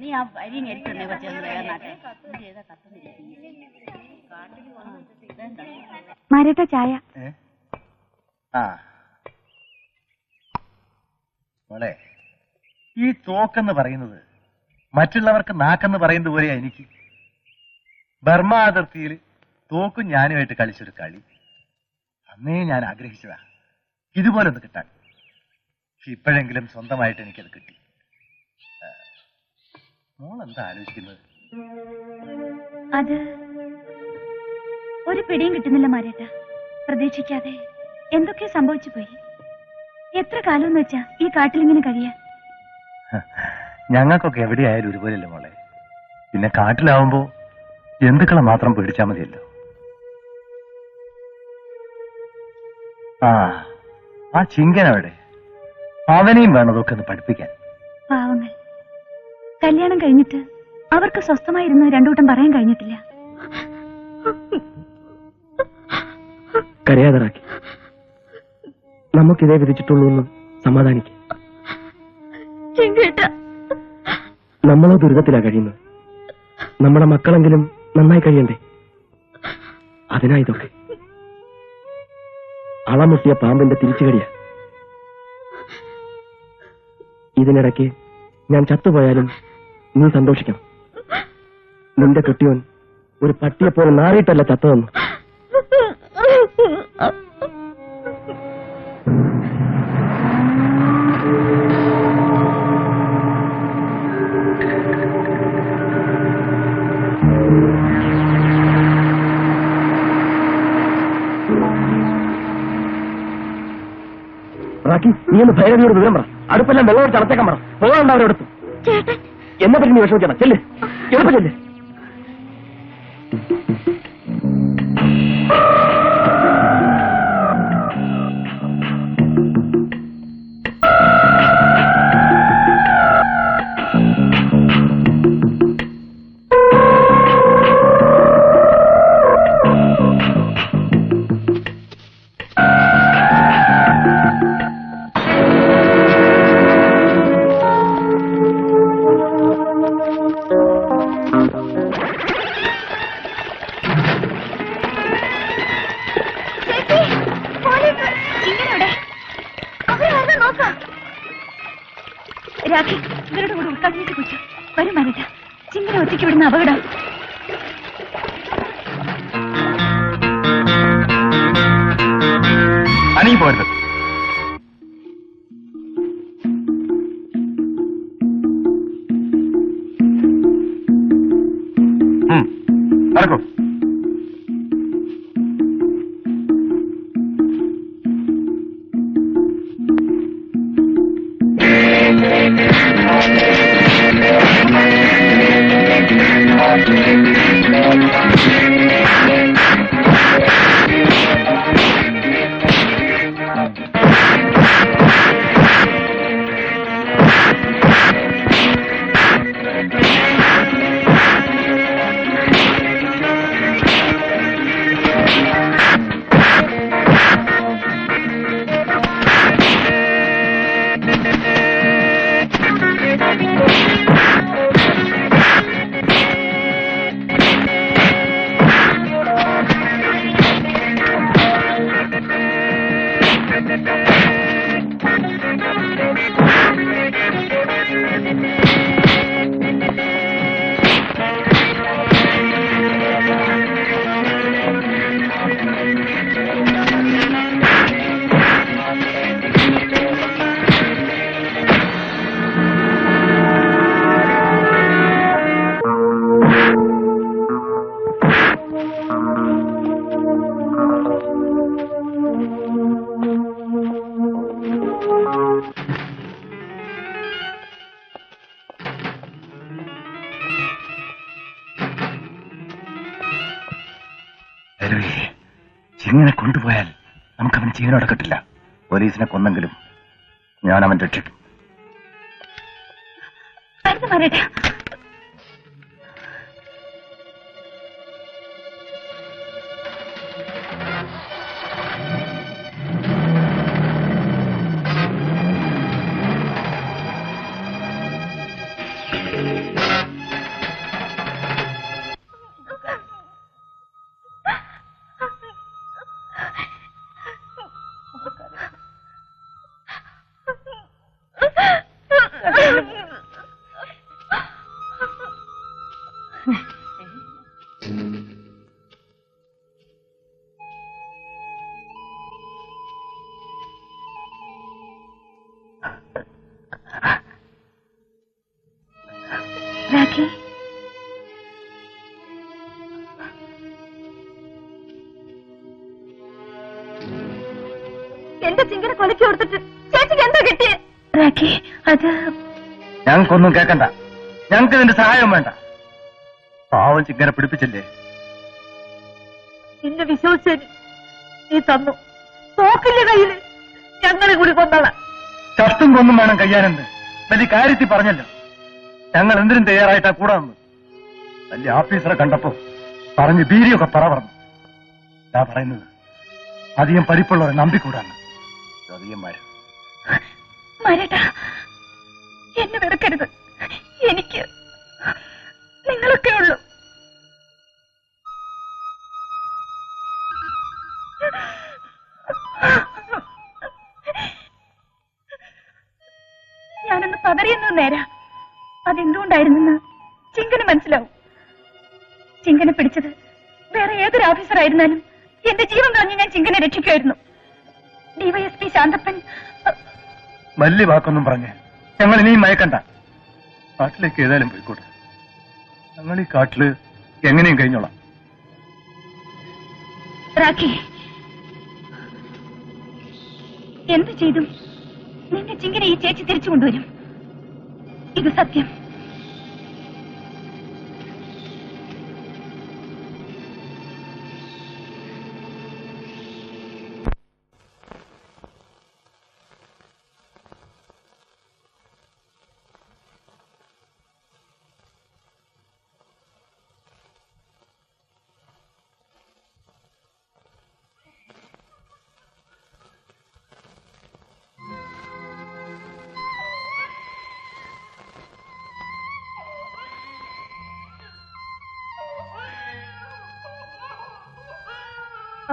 നീ ആ അരി എടുത്തന്നെ കുറച്ച് വേഗം നാട്ടെ ചെയ്താ കത്തുന്നില്ല. മാരേട്ട ചായ? ആ. മോളെ ഈ തോക്കെന്ന് പറയുന്നത് മറ്റുള്ളവർക്ക് നാക്കെന്ന് പറയുന്നത് പോലെയാ എനിക്ക്. ബർമ്മ അതിർത്തിയിൽ തോക്കും ഞാനുമായിട്ട് കളിച്ചൊരു കളി. അന്നേ ഞാൻ ആഗ്രഹിച്ചതാ. ഇതുപോലെ ഒന്ന് കിട്ടാൻ. പക്ഷെ ഇപ്പോഴെങ്കിലും സ്വന്തമായിട്ട് എനിക്കത് കിട്ടി. മോളെന്താ മോൾ എന്താ ആലോചിക്കുന്നത്? അത് ഒരു പിടിയും കിട്ടുന്നില്ല മാരേട്ട. പ്രതീക്ഷിക്കാതെ എന്തൊക്കെയോ സംഭവിച്ചു പോയി. എത്ര കാലം എന്ന് വെച്ചാ ഈ കാട്ടിലിങ്ങനെ കഴിയാ? ഞങ്ങൾക്കൊക്കെ എവിടെയായാലും ഒരുപോലെയല്ലേ മോളെ. പിന്നെ കാട്ടിലാവുമ്പോ ജന്തുക്കളെ മാത്രം പേടിച്ചാൽ മതിയല്ലോ. ആ ആ ചിങ്കൻ അവിടെ. അവനെയും വേണം അതൊക്കെ ഒന്ന് പഠിപ്പിക്കാൻ. പാവങ്ങൾ. കല്യാണം കഴിഞ്ഞിട്ട് അവർക്ക് സ്വസ്ഥമായിരുന്നു രണ്ടൂട്ടം പറയാൻ കഴിഞ്ഞിട്ടില്ല. കരയാതറാക്കി നമുക്കിതേ വിധിച്ചിട്ടുള്ളൂ എന്ന് സമാധാനിക്കും. നമ്മളോ ദുരിതത്തിലാ കഴിയുന്നത്. നമ്മുടെ മക്കളെങ്കിലും നന്നായി കഴിയണ്ടേ? അതിനാ ഇതൊക്കെ. അളമുട്ടിയ പാമ്പിന്റെ തിരിച്ചുകടിയാ. ഇതിനിടയ്ക്ക് ഞാൻ ചത്തുപോയാലും നീ സന്തോഷിക്കണം. നിന്റെ കെട്ടിയോൻ ഒരു പട്ടിയെപ്പോലെ നാറിയിട്ടല്ല ചത്തതെന്ന്. റാക്കി നീ ഒന്ന് ഭൈരവിയോട് വിവരം പറ. അടുപ്പെല്ലാം വെള്ളം എടുത്ത് അടച്ചേക്കാൻ പറ. പോകാണ്ട് അവരെടുത്തു എന്നെ പറ്റി നീ വിഷമിക്കണം ചെല്ല്. എളുപ്പം ചെല്ല്. രാഖി ഇവരുടെ കൂടെ ഉൾക്കാട്ടിലേക്ക് കുറിച്ചു വരും മാരേട്ട ചിങ്ങനെ ഒറ്റയ്ക്ക് വിടുന്ന അപകടം. അനങ്ങി പോരുത് Thank you. ചെങ്ങനെ കൊണ്ടുപോയാൽ നമുക്ക് അവന് അടക്കത്തില്ല പോലീസിനെ കൊന്നെങ്കിലും ഞാൻ അവൻ രക്ഷിക്കും രാഖി? എന്റെ ചിങ്കനെ കൊലക്കി കൊടുത്തിട്ട് ചേച്ചിക്ക് എന്താ കിട്ടിയേ? രാഖി അത് ഞങ്ങൾക്കൊന്നും കേക്കണ്ട. ഞങ്ങൾക്ക് ഇതിന്റെ സഹായം വേണ്ട. പാവം ചിങ്ങനെ പിടിപ്പിച്ചില്ലേ? എന്നെ വിശ്വസിച്ചതിന് നീ തന്നു. തോക്കില്ല കയ്യിൽ ഞങ്ങളെ കൂടി കൊന്നോളാം ചത്തും കൊന്നും വേണം കയ്യാനെന്ന്. വലിയ കാര്യത്തിൽ പറഞ്ഞല്ലോ. ഞങ്ങൾ എന്തിനും തയ്യാറായിട്ടാ കൂടാന്ന്? വലിയ ഓഫീസറെ കണ്ടപ്പോ പറഞ്ഞ് ബീരിയൊക്കെ പറ പറഞ്ഞു ഞാൻ പറയുന്നത്. അധികം പരിപ്പുള്ളവരെ നമ്പിക്കൂടാണ് എന്നെ വെറുക്കരുത്. എനിക്ക് നിങ്ങളൊക്കെ ഉള്ളൂ. ഞാനൊന്ന് പതറിയെന്നു നേരാ. അതെന്തുകൊണ്ടായിരുന്നെന്ന് ചിങ്കന് മനസ്സിലാവും. ചിങ്കനെ പിടിച്ചത് വേറെ ഏതൊരു ഓഫീസർ ആയിരുന്നാലും എന്റെ ജീവൻ കളഞ്ഞ് ഞാൻ ചിങ്കനെ രക്ഷിക്കുമായിരുന്നു. ഡിവൈഎസ്പി ശാന്തപ്പൻ വലിയ വാക്കൊന്നും പറഞ്ഞ്. ഞങ്ങൾ ഇനിയും മയക്കണ്ട. കാട്ടിലേക്ക് ഏതായാലും പോയിക്കോട്ടെ. ഞങ്ങൾ ഈ കാട്ടിൽ എങ്ങനെയും കഴിഞ്ഞോളാം. റാഖി എന്ത് ചെയ്തു നിന്റെ ചിങ്കനെ ഈ ചേച്ചി തിരിച്ചു കൊണ്ടുവരും. ഇത് സത്യം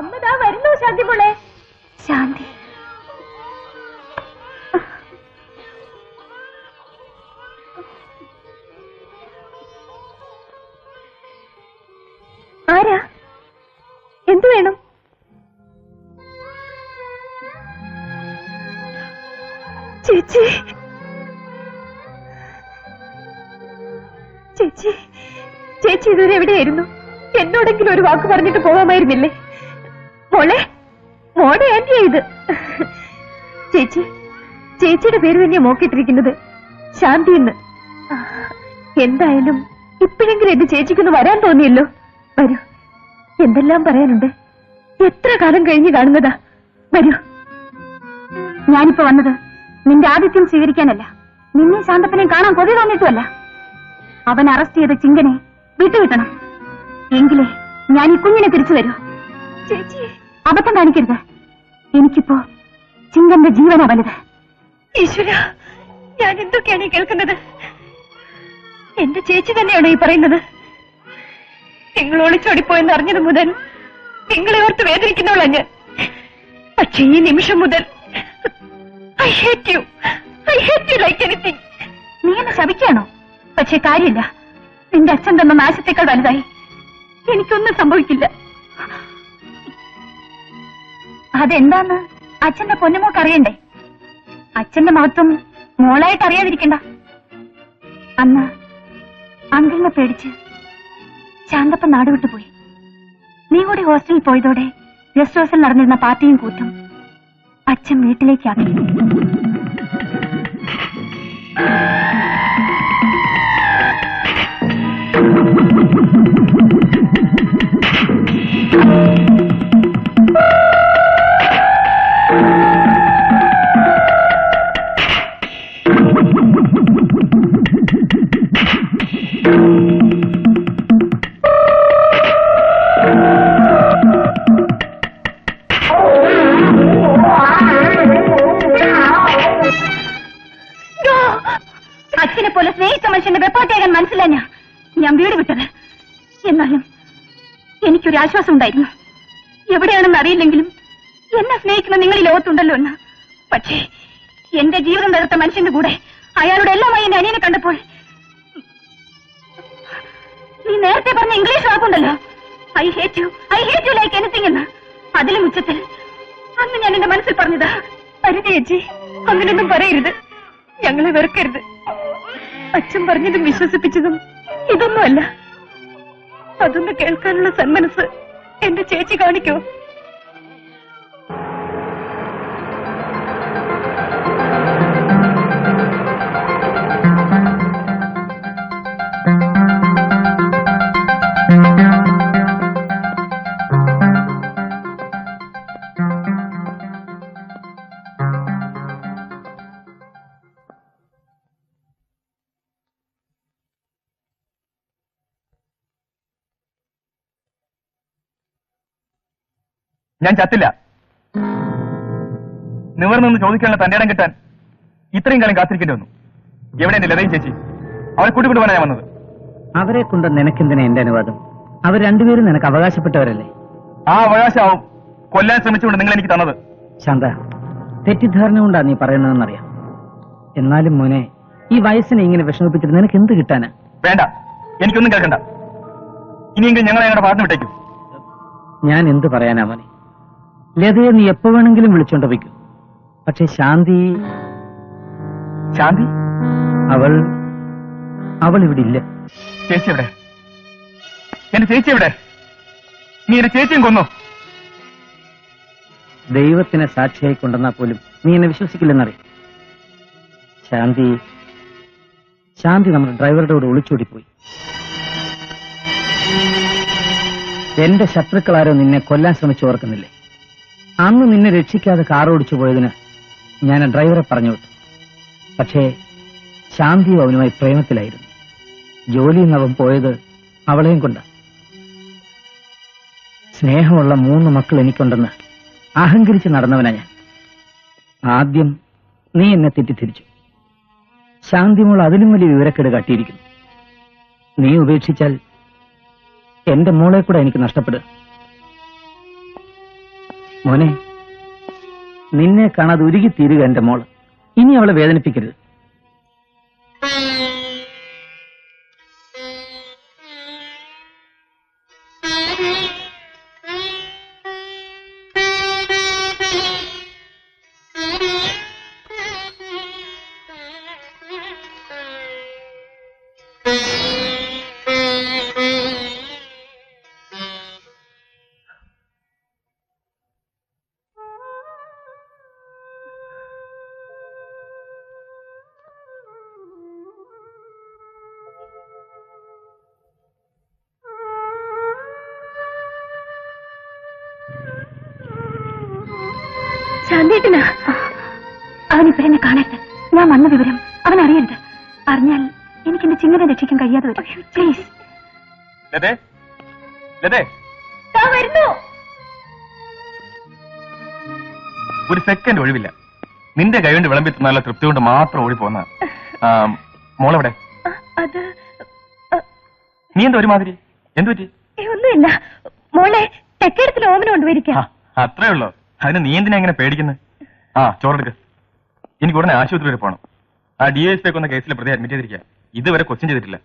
അമ്മതാ വരുന്നു ശാന്തി മോളെ. ശാന്തി. ആരാ? എന്തു വേണം? ചേച്ചി. ചേച്ചി. ചേച്ചി ഇതുവരെ എവിടെയായിരുന്നു? എന്നോടെങ്കിലും ഒരു വാക്ക് പറഞ്ഞിട്ട് പോകാമായിരുന്നില്ലേ? മോളെ മോടെ ആന്റിയാ ഇത്. ചേച്ചി ചേച്ചിയുടെ പേര് തന്നെയാ മോക്കിട്ടിരിക്കുന്നത്. ശാന്തി എന്ന്. എന്തായാലും ഇപ്പോഴെങ്കിലും എന്റെ ചേച്ചിക്കൊന്ന് വരാൻ തോന്നിയല്ലോ. വരൂ എന്തെല്ലാം പറയാനുണ്ട്. എത്ര കാലം കഴിഞ്ഞ് കാണുന്നതാ. വരൂ. ഞാനിപ്പോ വന്നത് നിന്റെ ആതിഥ്യം സ്വീകരിക്കാനല്ല. നിന്നെ ശാന്തപ്പനെ കാണാൻ കൊതി തോന്നിയിട്ടുമല്ല. അവൻ അറസ്റ്റ് ചെയ്ത ചിങ്കനെ വിട്ടുകിട്ടണം. എങ്കിലേ ഞാൻ ഈ കുഞ്ഞിനെ തിരിച്ചു വരൂ. ചേച്ചി. അബദ്ധം കാണിക്കരുത്. എനിക്കിപ്പോ ചിങ്കന്റെ ജീവനാ വലുത്. ഈശ്വര ഞാൻ എന്തൊക്കെയാണ് ഈ കേൾക്കുന്നത്? എന്റെ ചേച്ചി തന്നെയാണോ ഈ പറയുന്നത്? നിങ്ങൾ ഒളിച്ചോടിപ്പോയെന്ന് അറിഞ്ഞത് മുതൽ നിങ്ങളെ ഓർത്ത് വേദനിക്കുന്നവളാ ഞാൻ. പക്ഷെ ഈ നിമിഷം മുതൽ I hate you I hate you like anything നീ എന്നെ ശപിക്കാണോ പക്ഷെ കാര്യമില്ല. നിന്റെ അച്ഛൻ തന്ന നാശത്തേക്കാൾ വലുതായി. എനിക്കൊന്നും സംഭവിക്കില്ല. അതെന്താന്ന്? അച്ഛന്റെ പൊന്നുമോക്ക് അറിയണ്ടേ അച്ഛന്റെ മഹത്വം മോളായിട്ട് അറിയാതിരിക്കണ്ട. അന്ന് അങ്കിളിനെ പേടിച്ച് ശാന്തപ്പൻ നാടുവിട്ടു പോയി. നീ കൂടി ഹോസ്റ്റലിൽ പോയതോടെ ഗസ്റ്റ് ഹൗസിൽ നടന്നിരുന്ന പാർട്ടിയും കൂത്തും അച്ഛൻ വീട്ടിലേക്കാക്കി. ആശ്വാസം ഉണ്ടായിരുന്നു. എവിടെയാണെന്ന് അറിയില്ലെങ്കിലും എന്നെ സ്നേഹിക്കുന്ന നിങ്ങൾ ഈ ലോകത്തുണ്ടല്ലോ എന്ന്. പക്ഷേ എന്റെ ജീവിതം തകർത്ത മനുഷ്യന്റെ കൂടെ അയാളുടെ എല്ലാമായി എന്റെ അനിയനെ കണ്ടപ്പോൾ നീ നേരത്തെ പറഞ്ഞ English വാക്കുണ്ടല്ലോ. I hate you I hate you like anything എന്ന്. അതിലും ഉച്ചത്തിൽ അന്ന് ഞാൻ എന്റെ മനസ്സിൽ പറഞ്ഞതാ പരിചയച്ചി അങ്ങനെയൊന്നും പറയരുത്. ഞങ്ങളെ വെറുക്കരുത്. അച്ഛൻ പറഞ്ഞതും വിശ്വസിപ്പിച്ചതും ഇതൊന്നുമല്ല. അതൊന്ന് കേൾക്കാനുള്ള സന്മനസ് എന്റെ ചേച്ചി കാണിക്കോ. ഞാൻ ചത്തില്ല. നിവർന്നൊന്ന് ചോദിക്കാനുള്ള തന്റെ ഇടം കിട്ടാൻ ഇത്രയും കാലം കാത്തിരിക്കേണ്ടി വന്നു. എവിടെ എന്റെ ലതയും ചേച്ചി? അവരെ കൂട്ടിക്കൊണ്ടു പോകാനാ ഞാൻ വന്നത്. അവരെ കൊണ്ട് നിനക്കെന്തിനാ എന്റെ അനുവാദം? അവർ രണ്ടുപേരും നിനക്ക് അവകാശപ്പെട്ടവരല്ലേ? ആ അവകാശമാവും. കൊല്ലാൻ ശ്രമിച്ചുകൊണ്ട് നിങ്ങൾ എനിക്ക് തന്നത്. ശാന്ത തെറ്റിദ്ധാരണ കൊണ്ടാ നീ പറയുന്നതെന്നറിയാം. എന്നാലും മോനെ ഈ വയസ്സിനെ ഇങ്ങനെ വിഷമിപ്പിച്ചിട്ട് നിനക്ക് എന്ത് കിട്ടാനാ? വേണ്ട. എനിക്കൊന്നും കേൾക്കണ്ട. ഇനിയെങ്കിലും ഞങ്ങളെ ഞങ്ങളുടെ പാർട്ടി വിട്ടേക്കും. ഞാൻ എന്ത് പറയാനാ മോനെ? ലതയെ നീ എപ്പോ വേണമെങ്കിലും വിളിച്ചോണ്ട് വയ്ക്കും പക്ഷെ ശാന്തി ശാന്തി? അവൾ അവൾ ഇവിടെ ഇല്ല. ചേച്ചി എവിടെ? എന്റെ ചേച്ചി എവിടെ? നീ എന്റെ ചേച്ചിയും കൊന്നു? ദൈവത്തിനെ സാക്ഷിയായി കൊണ്ടെന്നാ പോലും നീ എന്നെ വിശ്വസിക്കില്ലെന്നറിയാം. ശാന്തി ശാന്തി നമ്മുടെ ഡ്രൈവറുടെ കൂടെ ഒളിച്ചോടിപ്പോയി. എന്റെ ശത്രുക്കളാരോ നിന്നെ കൊല്ലാൻ ശ്രമിച്ചു ഓർക്കുന്നില്ലേ അന്ന് നിന്നെ രക്ഷിക്കാതെ കാർ ഓടിച്ചു പോയതിന് ഞാൻ ഡ്രൈവറെ പറഞ്ഞു വിട്ടു. പക്ഷേ ശാന്തിയും അവനുമായി പ്രേമത്തിലായിരുന്നു. ജോലിയിൽ അവൻ പോയത് അവളെയും കൊണ്ട. സ്നേഹമുള്ള മൂന്ന് മക്കൾ എനിക്കുണ്ടെന്ന് അഹങ്കരിച്ച് നടന്നവനാ ഞാൻ. ആദ്യം നീ എന്നെ തെറ്റിദ്ധരിച്ചു. ശാന്തിമോൾ അതിലും വലിയ വിവരക്കേട് കാട്ടിയിരിക്കുന്നു. നീ ഉപേക്ഷിച്ചാൽ എന്റെ മോളെ കൂടെ എനിക്ക് നഷ്ടപ്പെടുക മോനെ നിന്നെ കാണാതെ ഉരുകി തീരുക എന്റെ മോൾ. ഇനി അവളെ വേദനിപ്പിക്കരുത്. ശാന്തേട്ടനാ ഇപ്പൊ എന്നെ കാണരുത് ഞാൻ വന്ന വിവരം അവൻ അറിയരുത്. അറിഞ്ഞാൽ എനിക്ക് എന്റെ ചിങ്ങനെ രക്ഷിക്കാൻ കഴിയാതെ വരും. പ്ലീസ് ഒരു സെക്കൻഡ് ഒഴിവില്ല. നിന്റെ കൈ കൊണ്ട് വിളമ്പി തന്നാലുള്ള തൃപ്തി കൊണ്ട് മാത്രം ഓടി പോന്ന. മോളെവിടെ? അത് നീ എന്താ ഒരുമാതിരി? എന്തു പറ്റി? ഏ, ഒന്നുമില്ല. മോളെ തെക്കേടത്തിൽ ഓമന കൊണ്ടുപോയിരിക്കാം. അത്രേ ഉള്ളോ? അതിന് നീ എന്തിനാ ഇങ്ങനെ പേടിക്കുന്നത് ആ ചോറെടുക്ക് എനിക്ക് ഉടനെ ആശുപത്രി വരെ പോകണം ആ ഡി എസ് പി കൊന്ന കേസിലെ പ്രതി അഡ്മിറ്റ് ചെയ്തിരിക്കുക ഇതുവരെ ക്വസ്റ്റ്യൻ ചെയ്തിട്ടില്ല.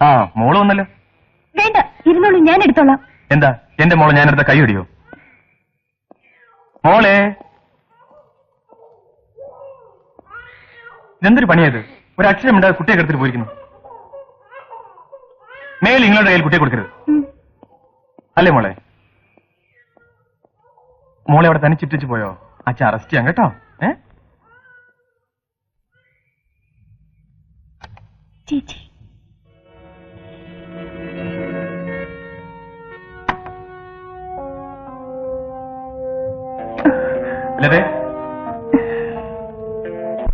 ആ മോൾ വന്നല്ലോ. വേണ്ട ഇരുന്നോളൂ ഞാൻ എടുത്തോളാം. എന്താ? എന്റെ മോളെ ഞാൻ എടുത്ത കൈയടിയോ മോളെ. ഇതെന്തൊരു പണിയത് ഒരു അക്ഷരം ഉണ്ടാകും കുട്ടിയെ കിടത്തിട്ട് പോയിരിക്കുന്നു. മേൽ നിങ്ങളുടെ കയ്യിൽ കുട്ടിയെ കൊടുക്കരുത്. അല്ലേ മോളെ? മോളെ അവിടെ തനിച്ചിട്ടിച്ച് പോയോ? അച്ഛൻ അറസ്റ്റ് ചെയ്യാം കേട്ടോ. ഏ? ചേച്ചി. ലതേ